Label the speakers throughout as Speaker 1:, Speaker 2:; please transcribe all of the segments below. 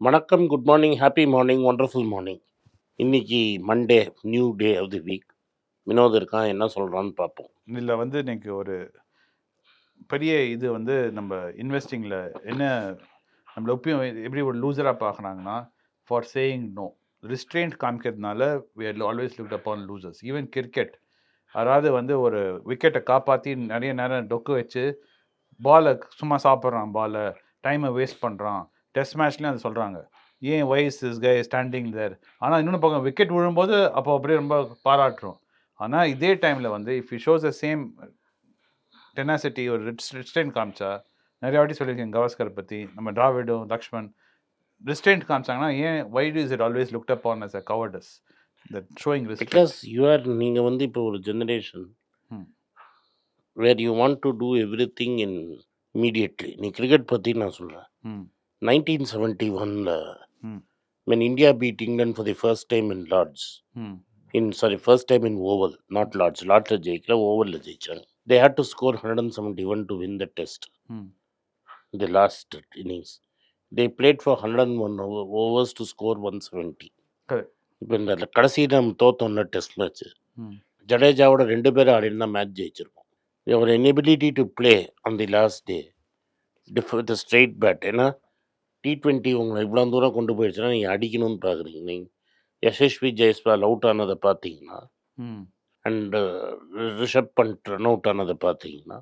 Speaker 1: வணக்கம் good morning happy morning wonderful morning இன்னைக்கு Monday new day of the week Vinod இருக்கான் என்ன சொல்கிறான்னு பார்ப்போம்.
Speaker 2: இதில் வந்து இன்னைக்கு ஒரு பெரிய இது வந்து நம்ம இன்வெஸ்டிங்கில் என்ன நம்மள ஒப்பியும் எப்படி ஒரு லூசராக பார்க்குறாங்கன்னா for saying no restraint காமிக்கிறதுனால we are always looked upon losers even cricket அதாவது வந்து ஒரு விக்கெட்டை காப்பாற்றி நிறைய நேரம் டொக்கு வச்சு பாலை சும்மா சாப்பிட்றான் பாலை டைமை வேஸ்ட் பண்ணுறான் டெஸ்ட் மேட்ச்லேயும் அது சொல்கிறாங்க ஏன் வயஸ் இஸ் கை ஸ்டாண்டிங் தேர் ஆனால் இன்னொன்று பக்கம் விக்கெட் விழும்போது அப்போ அப்படியே ரொம்ப பாராட்டுறோம். ஆனால் இதே டைமில் வந்து if you shows the same tenacity ஒரு ரிஸ்ட்ரெயின் காமிச்சா நிறைய வாட்டி சொல்லியிருக்கேன் கவாஸ்கர் பற்றி நம்ம டிராவிடும் லக்ஷ்மண் ரிஸ்ட்ரெயின்ட் காமிச்சாங்கன்னா ஏன் why is it always looked up on as a cowardice the showing
Speaker 1: because you are நீங்கள் வந்து இப்போ ஒரு generation. Where you want to do everything in immediately நீ கிரிக்கெட் பற்றி நான் சொல்கிறேன்
Speaker 2: ம்.
Speaker 1: நைன்டீன் செவன்ட்டி ஒனில்
Speaker 2: Hmm.
Speaker 1: when India beat England for the first time in Lords,
Speaker 2: ம்
Speaker 1: in sorry, first time in Oval, not Lords, Lords ஜெயிக்கல ஓவரில் ஜெயிச்சாங்க they had to score 171 to win the test
Speaker 2: ம்
Speaker 1: the last innings they played for 101 over- overs to score 170
Speaker 2: Correct.
Speaker 1: இப்போ இந்த கடைசி நம்ம தோத்தோம்ல test match ஜடேஜாவோட ரெண்டு பேரும் ஆடினா மேட்ச் ஜெயிச்சிருக்கோம் ஒரு inability to play on the last day diff with straight bat ஏன்னா டி ட்வெண்ட்டி உங்களை இவ்வளோ தூரம் கொண்டு போயிடுச்சுன்னா நீங்கள் அடிக்கணும்னு பார்க்குறீங்க நீங்கள் யசஸ்வி ஜெயஸ்வால் அவுட் ஆனதை பார்த்தீங்கன்னா and Rishabh Pant run out ஆனதை பார்த்தீங்கன்னா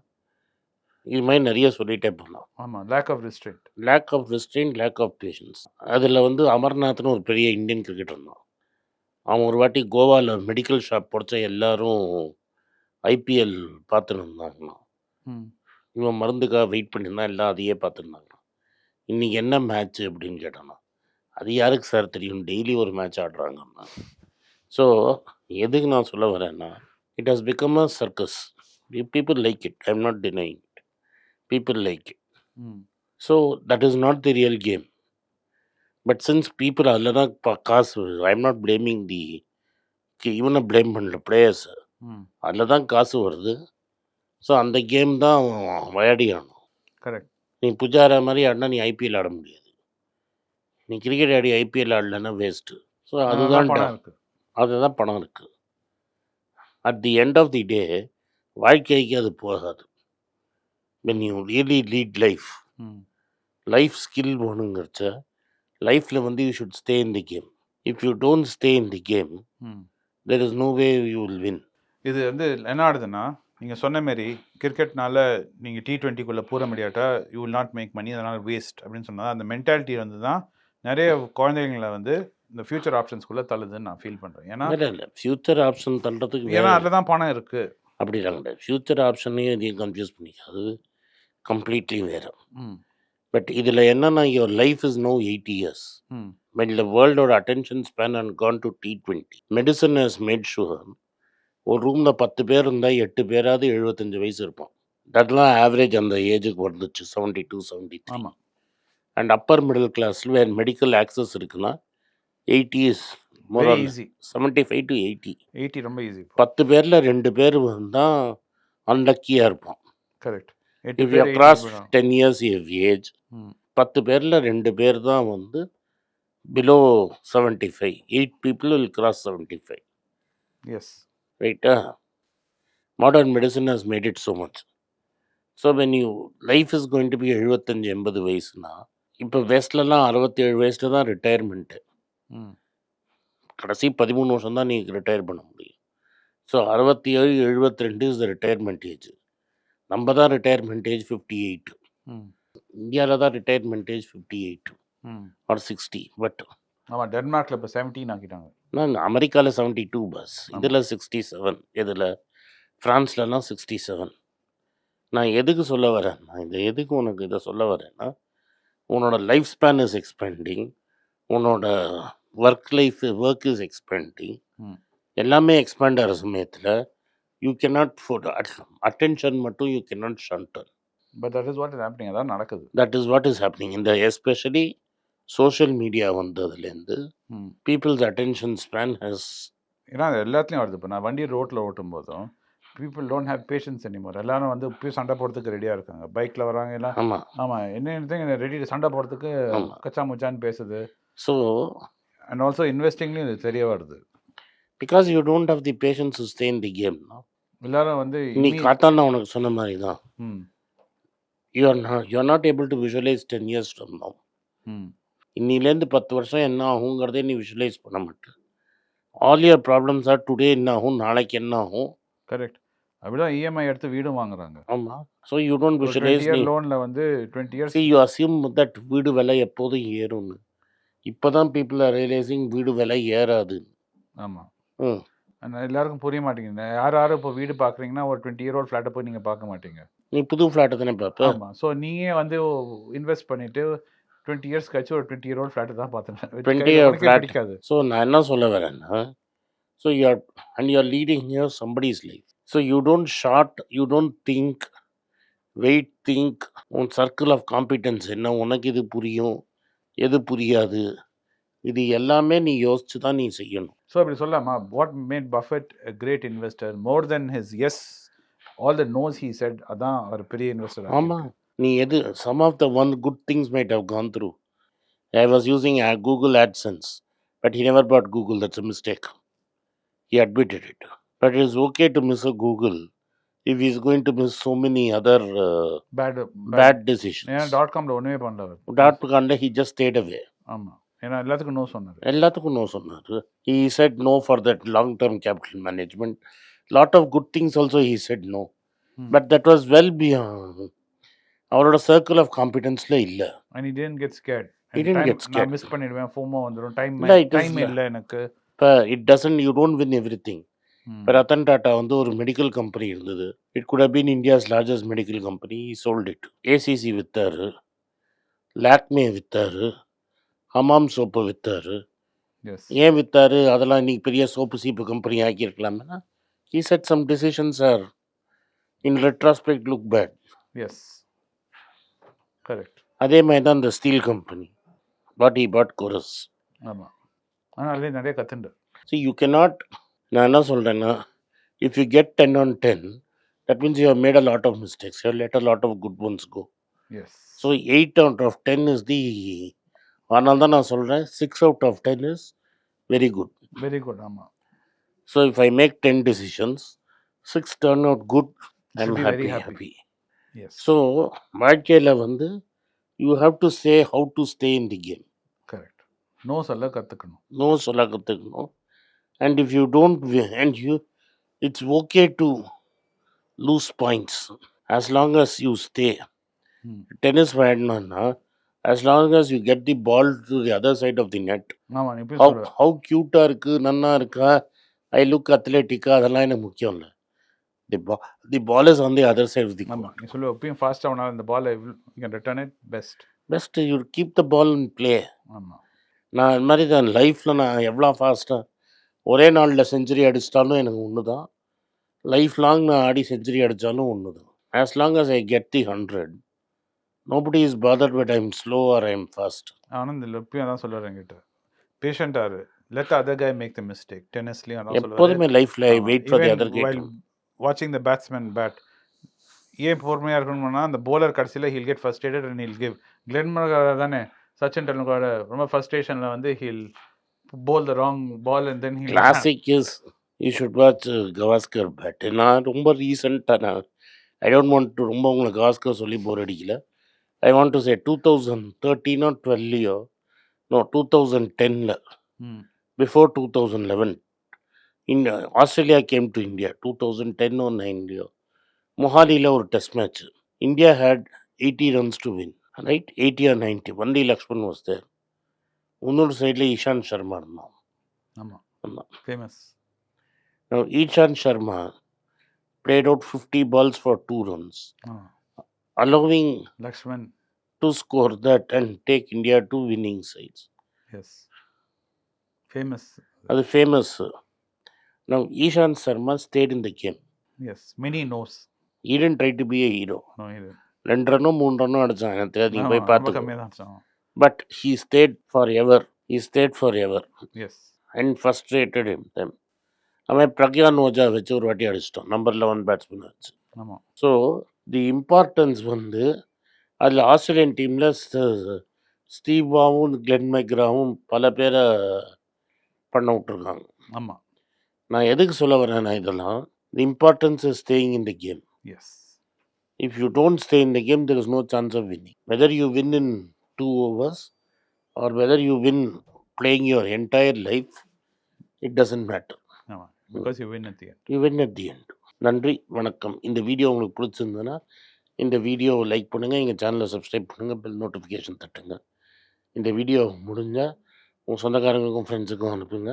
Speaker 1: இது மாதிரி நிறைய சொல்லிட்டே போகலாம்.
Speaker 2: ஆமாம் lack of restraint
Speaker 1: lack of restrain lack of patience அதில் வந்து அமர்நாத்னு ஒரு பெரிய இந்தியன் கிரிக்கெட்டர் இருந்தான். அவன் ஒரு வாட்டி கோவாவில் மெடிக்கல் ஷாப் பொடிச்ச எல்லாரும் ஐபிஎல் பார்த்துன்னு இருந்தாங்கண்ணா இவன் மருந்துக்காக வெயிட் பண்ணியிருந்தான் எல்லாம் அதையே பார்த்துருந்தாங்க இன்றைக்கி என்ன மேட்ச் அப்படின்னு கேட்டானா அது யாருக்கு சார் தெரியும்? டெய்லி ஒரு மேட்ச் ஆடுறாங்கன்னா. ஸோ எதுக்கு நான் சொல்ல வரேன்னா it has become a circus people like it I am not denying it people like
Speaker 2: it
Speaker 1: so that is not the real game but since people அதில் தான் காசு I am not blaming the இவனை blame பண்ணல players அதில் தான் காசு வருது. So அந்த கேம் தான் அவன் விளையாடி ஆகணும்
Speaker 2: கரெக்ட்
Speaker 1: நீ புஜாரா மாதிரி ஆடினா நீ ஐபிஎல் ஆட முடியாது. நீ கிரிக்கெட் ஆடி ஐபிஎல் ஆடலைன்னா வேஸ்ட்டு ஸோ அதுதான் அதுதான் பணம் இருக்குது at the end of the day வாழ்க்கைக்கு அது போகாது. When you really lead
Speaker 2: life
Speaker 1: life skill வேணுங்கிறச்ச லைஃப்பில் வந்து you should stay in the game if you don't stay in the
Speaker 2: game
Speaker 1: there is no way you will win
Speaker 2: இது வந்து என்ன ஆகுதுன்னா நீங்கள் சொன்ன மாரி கிரிக்கெட்னால நீங்கள் டி டுவெண்ட்டிக்குள்ளே பூர முடியாட்டா you will not make money அதனால் வேஸ்ட் அப்படின்னு சொன்னால் அந்த மென்டாலிட்டி வந்து தான் நிறைய குழந்தைங்களை வந்து இந்த ஃபியூச்சர் ஆப்ஷன்ஸ்குள்ளே தள்ளுதுன்னு நான் ஃபீல் பண்ணுறேன் ஏன்னா
Speaker 1: இல்லை ஃபியூச்சர் ஆப்ஷன் தள்ளுறதுக்கு
Speaker 2: ஏன்னா அதில் தான் பணம் இருக்குது
Speaker 1: அப்படி கிடையாது ஃபியூச்சர் ஆப்ஷனையும் இதையும் கன்ஃபியூஸ் பண்ணிக்காது. கம்ப்ளீட்லி வேறு. பட் இதில் என்னன்னா your life is no eighty years
Speaker 2: hmm.
Speaker 1: When the world attention span and gone to T20. Medicine has made sure ஒரு ரூமில் பத்து பேர் இருந்தால் எட்டு பேராவது எழுபத்தஞ்சு வயசு இருப்பான். அதெல்லாம் ஆவரேஜ் அந்த ஏஜுக்கு வந்துச்சு செவன்ட்டி டூ செவன்ட்டி த்ரீ
Speaker 2: ஆமாம்
Speaker 1: அண்ட் அப்பர் மிடில் கிளாஸில் வேறு மெடிக்கல் ஆக்சஸ் இருக்குன்னா eighty
Speaker 2: is easy
Speaker 1: seventy five to eighty
Speaker 2: eighty ரொம்ப ஈஸி
Speaker 1: பத்து பேரில் ரெண்டு பேர் தான் அன்லக்கியாக இருப்பான். Correct if you cross ten years of
Speaker 2: age
Speaker 1: பத்து பேரில் ரெண்டு பேர் தான் வந்து below seventy five eight people will cross seventy five
Speaker 2: yes
Speaker 1: ரைட்டா modern medicine has made it so much so when you life is going to be எழுபத்தஞ்சு எண்பது வயசுனா இப்போ வெஸ்ட்லலாம் அறுபத்தேழு வயசில் தான் ரிட்டையர்மெண்ட்டு கடைசி பதிமூணு வருஷம் தான் நீ ரிட்டையர் பண்ண முடியும். ஸோ அறுபத்தி ஏழு எழுபத்தி ரெண்டு இஸ் த ரிட்டையர்மெண்ட் ஏஜ் நம்ம தான் ரிட்டையர்மெண்ட் ஏஜ் ஃபிஃப்டி எயிட் இந்தியாவில் தான் retirement age fifty
Speaker 2: eight
Speaker 1: or sixty but
Speaker 2: ஆமாம் டென்மார்க்கில் இப்போ செவன்டீன் ஆக்கிட்டாங்க.
Speaker 1: அமெரிக்காவில் செவன்ட்டி டூ பஸ். இதில் சிக்ஸ்டி செவன் இதில் ஃப்ரான்ஸ்லலாம் சிக்ஸ்டி செவன் நான் எதுக்கு சொல்ல வரேன்? நான் இந்த எதுக்கு உனக்கு இதை சொல்ல வரேன்னா உன்னோட லைஃப் ஸ்பேன் இஸ் எக்ஸ்பெண்டிங் உன்னோட work life work is
Speaker 2: expanding.
Speaker 1: எல்லாமே எக்ஸ்பேண்ட் ஆகிற சமயத்தில் யூ cannot for அட்டென்ஷன் மட்டும் you cannot ஷன்டர்
Speaker 2: but that is what is happening அதான் நடக்குது.
Speaker 1: That is what is happening இந்த எஸ்பெஷலி சோஷியல் மீடியா வந்ததுலேருந்து பீப்புள்ஸ் அட்டென்ஷன் ஸ்பேன் ஹஸ்
Speaker 2: ஏன்னா அது எல்லாத்துலேயும் வருது. இப்போ நான் வண்டி ரோட்டில் ஓட்டும் போதும் people don't have patience anymore. எல்லாரும் வந்து இப்பயும் சண்டை போடுறதுக்கு ரெடியாக இருக்காங்க. பைக்கில் வராங்க எல்லாம்
Speaker 1: ஆமாம்
Speaker 2: ஆமாம் என்ன ரெடி சண்டை போடுறதுக்கு. கச்சா முச்சான்னு பேசுது.
Speaker 1: ஸோ
Speaker 2: அண்ட் ஆல்சோ இன்வெஸ்டிங்லேயும் இது தெரிய வருது.
Speaker 1: Because you don't have the patience to stay in the game
Speaker 2: எல்லாரும் வந்து
Speaker 1: நீ நான் உனக்கு சொன்ன மாதிரி தான் you are not you are not able to visualise ten years from now
Speaker 2: hmm.
Speaker 1: இன்னிலேருந்து பத்து வருஷம் என்ன ஆகுங்கிறதே நீ விஷுவலைஸ் பண்ண மாட்டேன் all your problems are today என்ன ஆகும் நாளைக்கு என்ன ஆகும்?
Speaker 2: கரெக்ட் அப்படிதான் இஎம்ஐ எடுத்து வீடும் வாங்குறாங்க.
Speaker 1: ஆமாம் so
Speaker 2: you
Speaker 1: don't
Speaker 2: visualise year லோனில் வந்து twenty
Speaker 1: years you assume that வீடு விலை எப்போதும் ஏறும்னு. இப்போ தான் பீப்புள் ஆர் ரியலைசிங் வீடு விலை ஏறாது.
Speaker 2: ஆமாம்
Speaker 1: ம்.
Speaker 2: எல்லாருக்கும் புரிய மாட்டேங்குது. யார் யாரும் இப்போ வீடு பார்க்குறீங்கன்னா ஒரு டுவெண்ட்டி இயர் ஓல்ட் ஃப்ளாட்டை போய் நீங்கள் பார்க்க மாட்டீங்க.
Speaker 1: நீ புது ஃப்ளாட்டை தானே பார்ப்ப
Speaker 2: ஆமாம் ஸோ நீங்கள் வந்து இன்வெஸ்ட் பண்ணிட்டு டுவெண்ட்டி இயர்ஸ் கழிச்சு ஒரு டுவெண்ட்டி இயர் ஓல்ட் ஃப்ளாட்டை தான்
Speaker 1: 20
Speaker 2: பார்த்துருக்கேன்
Speaker 1: year flat.
Speaker 2: பிடிக்காது.
Speaker 1: ஸோ நான் என்ன சொல்ல வரேன்னா so you are and you are leading here somebody's life so you don't short you don't think wait think உன் சர்க்கிள் ஆஃப் காம்பிடன்ஸ் என்ன? உனக்கு இது புரியும்? எது புரியாது? இது எல்லாமே நீ யோசிச்சு தான் நீ செய்யணும்.
Speaker 2: ஸோ அப்படி சொல்லலாமா what made Buffett great investor more than his yes all the nos he said அதான் அவர் பெரிய இன்வெஸ்டர்
Speaker 1: ஆமாம் நீ எது some of the one good things might have gone through I was using Google AdSense but he never bought Google that's a mistake he admitted it but it is okay to miss a google if he is going to miss so many other uh,
Speaker 2: bad
Speaker 1: bad decisions
Speaker 2: ஏன்னா dot காமில் ஒன்றுமே பண்ணல அவர்
Speaker 1: dot காண்ட he just stayed away
Speaker 2: ஆமாம் ஏன்னா எல்லாத்துக்கும் no சொன்னார்
Speaker 1: எல்லாத்துக்கும் நோ சொன்னார் he said no for that long term capital management lot of good things also he said no
Speaker 2: Hmm.
Speaker 1: but that was well beyond அவரோட சர்க்கிள் ஆஃப் காம்பிடன்ஸில் இல்லை.
Speaker 2: And he didn't get scared.
Speaker 1: He didn't get
Speaker 2: நான். Miss பண்ணிடுவேன் FOMO வந்துடும் time
Speaker 1: இல்ல, it is
Speaker 2: time
Speaker 1: இல்ல.
Speaker 2: இல்லை எனக்கு.
Speaker 1: இப்போ it doesn't you don't win everything
Speaker 2: hmm.
Speaker 1: இப்போ ரத்தன் டாட்டா வந்து ஒரு மெடிக்கல் கம்பெனி இருந்தது. It could been India's largest medical company sold it ACC வித்தாரு. Lakme வித்தாரு. ஹமாம் சோப்பு வித்தாரு.
Speaker 2: Yes.
Speaker 1: ஏன் வித்தாரு? அதெல்லாம் இன்னைக்கு பெரிய சோப்பு சீப்பு கம்பெனி ஆக்கியிருக்கலாம்னா? He said some decisions are in retrospect look bad.
Speaker 2: Yes. Correct
Speaker 1: அதே மாதிரி தான் இந்த steel company bought he bought Corus
Speaker 2: ஆமாம் ஆனால் அதுலேயே நிறைய கற்றுண்டு
Speaker 1: ஸோ யூ cannot நான் என்ன சொல்கிறேன்னா if you get ten on ten that means you made a lot of mistakes you let a lot of good ones go
Speaker 2: yes
Speaker 1: so eight out of ten is the அதனால தான் நான் சொல்கிறேன் six out of ten is very good
Speaker 2: very good ஆமாம்
Speaker 1: so if I make ten decisions six turn
Speaker 2: out good I
Speaker 1: am
Speaker 2: happy. Happy
Speaker 1: so வாழ்க்கையில் வந்து you have to say how to stay in the game
Speaker 2: correct no சொல்ல கற்றுக்கணும்
Speaker 1: no சொல்ல கற்றுக்கணும் and if you don't and you it's okay to lose points as long as you
Speaker 2: stay
Speaker 1: tennis விளையாடணும்னா as long as you get the ball to the
Speaker 2: other side of
Speaker 1: the
Speaker 2: net
Speaker 1: how க்யூட்டாக இருக்குது நன்னா இருக்கா? I look அத்லெட்டிக்கா அதெல்லாம் எனக்கு முக்கியம் இல்லை. The பா the ball is on the other side the
Speaker 2: ஆமாம் நீ சொல்லுவ எப்பயும் ஃபாஸ்ட்டாக உன்னால் இந்த ball can return it best
Speaker 1: best you keep the ball in play
Speaker 2: ஆமாம்
Speaker 1: நான் அது மாதிரி தான் லைஃப்பில் நான் எவ்வளோ ஃபாஸ்ட்டாக ஒரே நாளில் செஞ்சுரி அடிச்சிட்டாலும் எனக்கு ஒன்று தான் லைஃப் லாங் நான் ஆடி செஞ்சுரி அடித்தாலும் ஒன்று தான் as long as I get the hundred nobody is bother but I'm slow or I'm fast
Speaker 2: Anand இல்லை எப்பயும் அதான் சொல்லுவார் என்கிட்ட பேஷண்ட்டாக இரு. Let other guy make the mistake டென்னிஸ்லேயும்
Speaker 1: எப்போதுமே லைஃப்பில் I wait for the other get
Speaker 2: வாட்சிங் த பேட்ஸ்மேன் பேட் ஏன் பொறுமையாக இருக்கணும்னா அந்த bowler கடைசியில் he'll get frustrated and he'll give clean தானே சச்சின் டெண்டுல்கரோட ரொம்ப ஃபர்ஸ்டேஷனில் வந்து he'll bowl the wrong ball and then
Speaker 1: classic is you should watch Gavaskar bat நான் ரொம்ப ரீசெண்டாக நான் ஐ டோன்ட் வாண்ட் டு ரொம்ப உங்களுக்கு கவாஸ்கர் சொல்லி போர் அடிக்கல. I want to say two thousand தேர்ட்டீனோ டுவெல்லையோ நோ டூ தௌசண்ட் டென்னில்
Speaker 2: hmm.
Speaker 1: before 2011 in uh, australia came to india 2010 or 9 mohaliல ஒரு test match India had 80 runs to win right eighty or ninety only Laxman was there இன்னொரு சைடில் ஈஷாந்த் சர்மா இருந்தான்
Speaker 2: ஆமாம்
Speaker 1: ஆமாம்
Speaker 2: famous
Speaker 1: Now, Ishant Sharma played out 50 balls for two runs allowing
Speaker 2: Laxman
Speaker 1: to score that and take india to winning sides
Speaker 2: yes famous
Speaker 1: அது famous Now Ishant Sharma stayed in the game.
Speaker 2: Yes many nos
Speaker 1: he didn't try to be a hero.
Speaker 2: இது
Speaker 1: ரெண்டு ரன்னோ மூணு ரன்னோ அடிச்சான் எனக்கு தெரியாது நீங்கள் போய் பார்த்து but he stayed forever he stayed forever
Speaker 2: yes
Speaker 1: and frustrated him them அவன் பிரக்யான் ஓஜா வச்சு ஒரு வாட்டி அடிச்சிட்டான் நம்பர் லெவன் பேட்ஸ்மேன் வச்சு ஸோ தி இம்பார்ட்டன்ஸ் வந்து அதில் ஆஸ்திரேலியன் டீமில் ஸ்டீவாவும் கிளென் மெக்ராவும் பல பேரை பண்ண விட்ருக்காங்க
Speaker 2: ஆமாம்
Speaker 1: நான் எதுக்கு சொல்ல வரேன்னா இதெல்லாம் the importance is staying in the
Speaker 2: game
Speaker 1: yes you don't stay in the game, there is no chance of winning. Whether you win in two overs or whether you win playing your entire life, it doesn't matter.
Speaker 2: ஆமாம் because you win at the
Speaker 1: You win at the end. நன்றி வணக்கம். இந்த video உங்களுக்கு பிடிச்சிருந்ததுன்னா இந்த வீடியோவை like பண்ணுங்கள் எங்கள் சேனலை சப்ஸ்கிரைப் பண்ணுங்கள் பெல் நோட்டிஃபிகேஷன் தட்டுங்க. இந்த வீடியோ முடிஞ்சால் உங்கள் சொந்தக்காரங்களுக்கும் ஃப்ரெண்ட்ஸுக்கும் அனுப்புங்க.